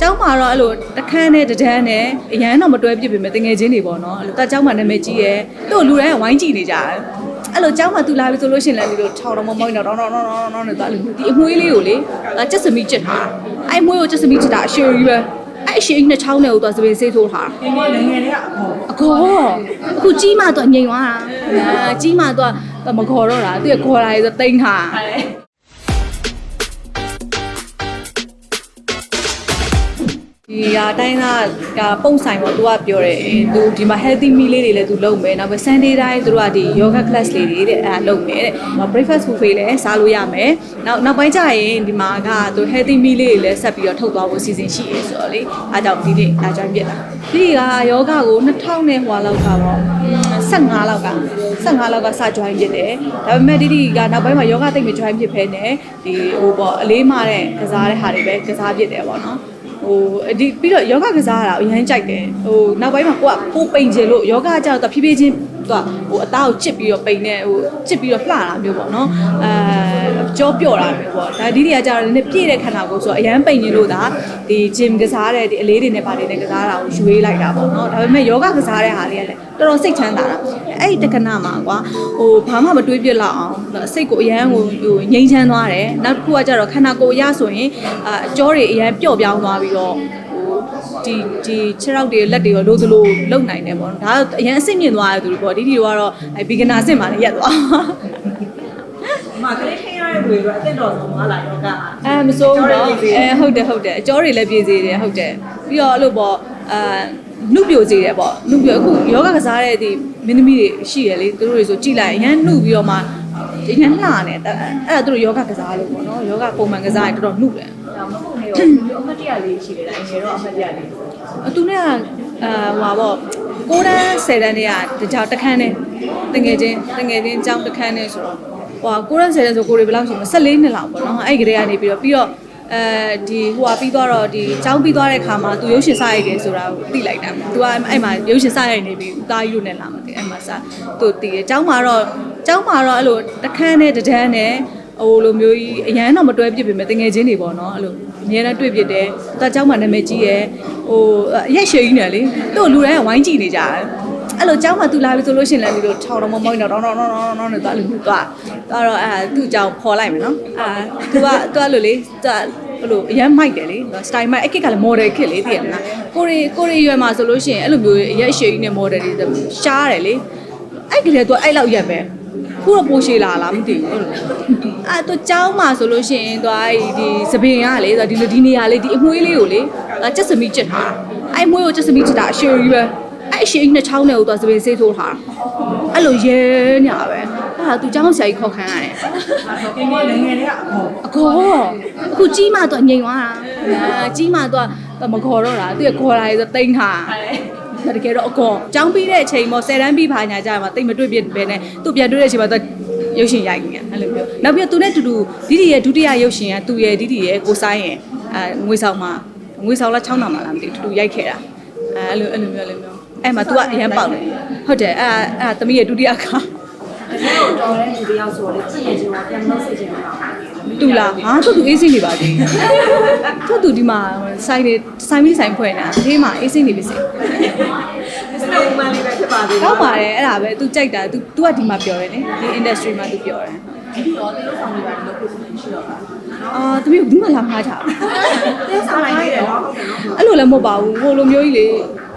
ကျောင်းမှာတော့အဲ့လိုတခန်းနဲ့တဒန်းနဲ့အရန်တော့မတွဲပြစ်ပေမဲ့တငယ်ချင်းတွေပေါ့နော်အဲ့လိုတက်ကျောင်းမှာနာမည်ကြီးရဲသူ့ကိုလူတိုင်းကဝိုင်းကြည့်နေကြတယ်အဲ့လိုကျောင်းမှာသူလာပြီဆိုလို့ရှိရင်လည်းဒီလိုထောင်တော့မမောင်းတော့တော့တော့တော့တော့နဲ့တော့အဲ့လိုဒီအမွှေးလေးကိုလေအဲ့ကျက်စမီကျစ်ထားအဲ့အမွှေးကိုကျက်စမီကျစ်တာအရှိန်ကြီးပဲအဲ့အရှိန်ကြီးနဲ့ချောင်းနဲ့ကိုသူကစပင်ဆေးထိုးထားဒီနေ့နိုင်ငံတွေကအခေါ်အခေါ်အခုကြီးမှတော့ငြိမ်သွားတာအာကြီးမှတော့မခေါ်တော့တာသူကခေါ်လာရဆိုတိမ့်ထား ဒီဟာတိုင်းသားကပုံဆိုင်ပေါ့သူကပြောတယ်အဲသူဒီမှာ healthy meal လေးတွေလည်းသူလုပ်မယ်နောက်ပြီး Sunday တိုင်းသူတို့ကဒီ yoga class လေးတွေတဲ့အဲလုပ်မယ်တဲ့နောက် breakfast buffet လည်းစားလို့ရမယ်နောက်နောက်ပိုင်းကျရင်ဒီမှာကသူ healthy meal လေးတွေလည်းဆက်ပြီးတော့ထုတ်သွားဖို့စီစဉ်ရှိရဆိုတော့လေအားကြောင့်ဒီနေ့လာ join ပြစ်တာဒီက yoga ကို2000နဲ့ဟွာလောက်ကပေါ့15လောက်က15လောက်ကစ join ဖြစ်တယ်ဒါပေမဲ့ဒီဒီကနောက်ပိုင်းမှာ yoga တိတ်မ join ဖြစ်ဖဲနဲ့ဒီဟိုပေါ့အလေးမတဲ့ကစားတဲ့ဟာတွေပဲကစားဖြစ်တယ်ပေါ့နော် ဟိုဒီပြီးတော့ယောဂကစားတာအရင်ကြိုက်တယ်ဟိုနောက်ပိုင်းမှာကိုကပိုပိန်ချင်လို့ယောဂကကြောက်တော့ဖြည်းဖြည်းချင်း သူကဟိုအသားကိုချစ်ပြီးတော့ပိန်နေဟိုချစ်ပြီးတော့လှတာမျိုးပေါ့နော်အဲကြောပြော့တာမျိုးပေါ့ဒါဒီတွေကကြတော့လည်းပြည့်တဲ့ခန္ဓာကိုယ်ဆိုတော့အရင်ပိန်နေလို့ဒါဒီ gym ကစားတဲ့ဒီအလေးတွေနဲ့ပါတယ်နဲ့ကစားတာကိုရွေးလိုက်တာပေါ့နော်ဒါပေမဲ့ယောဂကစားတဲ့ဟာတွေကလည်းတော်တော်စိတ်ချမ်းသာတာအဲ့ဒီတက္ကနာမှာကွာဟိုဘာမှမတွေးပြစ်လောက်အောင်စိတ်ကိုအရန်ဟိုဟိုငြိမ်းချမ်းသွားတယ်နောက်တစ်ခုကကြတော့ခန္ဓာကိုယ်အရဆိုရင်အာအကြောတွေအရန်ပျော့ပြောင်းသွားပြီးတော့ ဒီဒီခြေထောက်တွေလက်တွေရောလို့သလိုလုံနိုင်တယ်ပေါ့နော်ဒါကအရင်အစ်စ်မြင့်သွားတဲ့သူတွေပေါ့ဒီဒီတော့ကတော့အဲ beginner အဆင့်မှာလည်းရက်သွားဒီမှာကလေးထိန်းရတဲ့ဝေကအသက်တော်ဆုံးသွားလာယောဂအဲမစိုးဘူးတော့အဲဟုတ်တယ်ဟုတ်တယ်အကျောတွေလည်းပြေးစေတယ်ဟုတ်တယ်ပြီးတော့အဲ့လိုပေါ့အာနှုတ်ပြိုစေတယ်ပေါ့နှုတ်ပြိုအခုယောဂကစားတဲ့ဒီမင်းသမီးတွေရှိရလေသူတို့တွေဆိုကြည်လိုက်အရန်နှုတ်ပြီးတော့မှအရန်လှနေတယ်အဲ့ဒါသူတို့ယောဂကစားလို့ပေါ့နော်ယောဂပုံမှန်ကစားရင်တော်တော်နှုတ်တယ်ဒါမဟု တ်နေရောဒီလိုအမှတ်တရလေးရှိတယ်အငယ်တော့အမှတ်တရလေး အတူနဲ့ကအာဟွာပေါ့ကိုတန်း10တန်းတည်းကတကြောင်တစ်ခန်းနဲ့တငယ်ချင်းတငယ်ချင်းအကြောင်းတစ်ခန်းနဲ့ဆိုတော့ဟွာကိုတန်း10တန်းဆိုကိုတွေဘယ်လောက်ရှိမလဲ14နှစ်လောက်ပေါ့နော်အဲ့ဒီကလေးကနေပြီးတော့ပြီးတော့အဲဒီဟိုဟာပြီးသွားတော့ဒီចောင်းပြီးသွားတဲ့ခါမှာသူရုပ်ရှင်စရိုက်တယ်ဆိုတာကိုသိလိုက်တာ။ तू ကအဲ့မှာရုပ်ရှင်စရိုက်နေပြီ။တာကြီးတို့နဲ့လာမသိအဲ့မှာစသူတည်တယ်။ចောင်းမှာတော့ចောင်းမှာတော့အဲ့လိုတခန်းနဲ့တဒန်းနဲ့ ဟိုလိုမျိုးကြီးအရန်တော့မတွဲပြစ်ပေမဲ့တငယ်ချင်းတွေပေါ့နော်အဲ့လိုအများနဲ့တွေ့ပြစ်တယ်။သူကចောင်းမှာနာမည်ကြီးရယ်ဟိုအရက်ရှည်ကြီးနဲ့လေသူ့ကိုလူတိုင်းကဝိုင်းကြည့်နေကြတယ်။အဲ့လိုចောင်းမှာသူလာပြီဆိုလို့ရှိရင်လည်းဒီလိုထောင်တော့မမောင်းတော့တော့တော့တော့တော့နဲ့သွားလို့သွားသွားတော့အဲသူ့ကြောင်ခေါ်လိုက်မယ်နော်အာသူကသူကလို့လေသူကအဲ့လိုအရန်မိုက်တယ်လေစတိုင်မိုက်အကစ်ကလည်း model ခစ်လေသိရမလားကိုရီကိုရီရွယ်မှာဆိုလို့ရှိရင်အဲ့လိုမျိုးအရက်ရှည်ကြီးနဲ့ model တွေရှားတယ်လေအဲ့ကလေးကသူအဲ့လောက်ရက်ပဲ ခုတော့ပိုရှည်လာလားမသိဘူးအဲ့တော့ကြောင်းမှာဆိုလို့ရှိရင်သူအဲ့ဒီစပင်ကလေသူဒီလိုဒီနေရာလေးဒီအမွှေးလေးကိုလေကျက်စမီးချက်ထားတာအဲ့မွှေးကိုကျက်စမီးချက်တာအရှည်ကြီးပဲအဲ့အရှည်ကြီးနှစ်ချောင်းနဲ့ကိုသူစပင်ဆေးထိုးထားတာအဲ့လိုရဲညာပဲအဲ့ဒါသူကြောင်းဆရာကြီးခေါ်ခံရတယ်အခေါ်အခုကြီးမှသူငိန်သွားတာကြီးမှသူမခေါ်တော့တာသူကခေါ်လာရေဆိုတိမ့်ထား တကယ်တော့အကောចောင်းပြီးတဲ့အချိန်ပေါ့ဆယ်တန်းပြီးပါညာကြမှာတိတ်မတွေ့ပြစ်ပဲနဲ့သူပြန်တွေ့တဲ့အချိန်မှာသူရုပ်ရှင်ရိုက်နေအဲ့လိုမျိုးနောက်ပြီးသူနဲ့တူတူဒီဒီရဲ့ဒုတိယရုပ်ရှင်ကသူရဲ့ဒီဒီရဲ့ကိုဆိုင်ရဲ့အဲငွေဆောင်မှာငွေဆောင်လားချောင်းတာမှာလားမသိဘူးတူတူရိုက်ခဲ့တာအဲအဲ့လိုအဲ့လိုမျိုးအဲ့လိုမျိုးအဲ့မှာ तू ကအရန်ပေါက်တယ်ဟုတ်တယ်အဲ့အဲ့သမီးရဲ့ဒုတိယခါအဲတော့တော်တဲ့လူတယောက်ဆိုတော့ကြည့်ရင်ချင်းတော့ပြန်လို့စိတ်ချင်းတော့ တူလားဟာသူ့သူအေးစိနေပါသေးသူ့သူဒီမှာဆိုင်နေဆိုင်မီဆိုင်ဖွဲ့နေတာဒီမှာအေးစိနေပြီစိ စနေဦးမလေးပဲဖြစ်ပါသေးတယ် ကောက်ပါတယ်အဲ့ဒါပဲ तू ကြိုက်တာ तू तू ကဒီမှာပြောတယ်လေဒီ industry မှာ तू ပြောတယ် ဒီတော့တေးဆောင်လေးပါလို့ကိုယ်ရှိတော့တာ အာတမီးကဘူးမှလာမှားကြဘူး တေးဆောင်လိုက်တယ်နော်ဟုတ်တယ်နော် အဲ့လိုလည်းမဟုတ်ပါဘူးဟိုလိုမျိုးကြီးလေ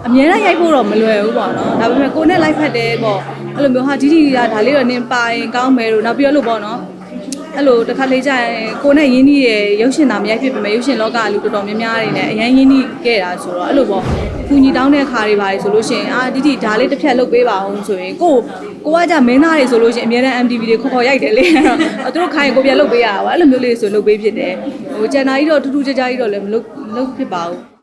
အများနဲ့ရိုက်ဖို့တော့မလွယ်ဘူးပေါ့နော်ဒါပေမဲ့ကိုနဲ့ live ဖတ်တယ်ပေါ့အဲ့လိုမျိုးဟာကြီးကြီးကဒါလေးတော့နင်ပါရင်ကောင်းမယ်လို့နောက်ပြီးတော့လို့ပေါ့နော် အဲ့လိုတစ်ခါလေးကြာရင်ကိုနဲ့ရင်းနှီးရဲ့ရုပ်ရှင်သားမရိုက်ဖြစ်ပေမဲ့ရုပ်ရှင်လောကလူတော်တော်များများတွေနဲ့အရင်ရင်းနှီးခဲ့တာဆိုတော့အဲ့လိုပေါ့ကူညီတောင်းတဲ့ခါတွေပါတယ်ဆိုလို့ရှိရင်အာဒီဒီဒါလေးတစ်ဖြတ်လုပ်ပေးပါအောင်ဆိုရင်ကိုကိုကကြမင်းသားတွေဆိုလို့ရှိရင်အများနဲ့ MTV တွေခေါ်ခေါ်ရိုက်တယ်လေအဲ့တော့သူတို့ခိုင်းကိုပြန်လုပ်ပေးရတာပါအဲ့လိုမျိုးလေးဆိုလုပ်ပေးဖြစ်တယ်ဟိုကျန်တာကြီးတော့ထူးထူးခြားခြားကြီးတော့လည်းမလုပ်မလုပ်ဖြစ်ပါဘူး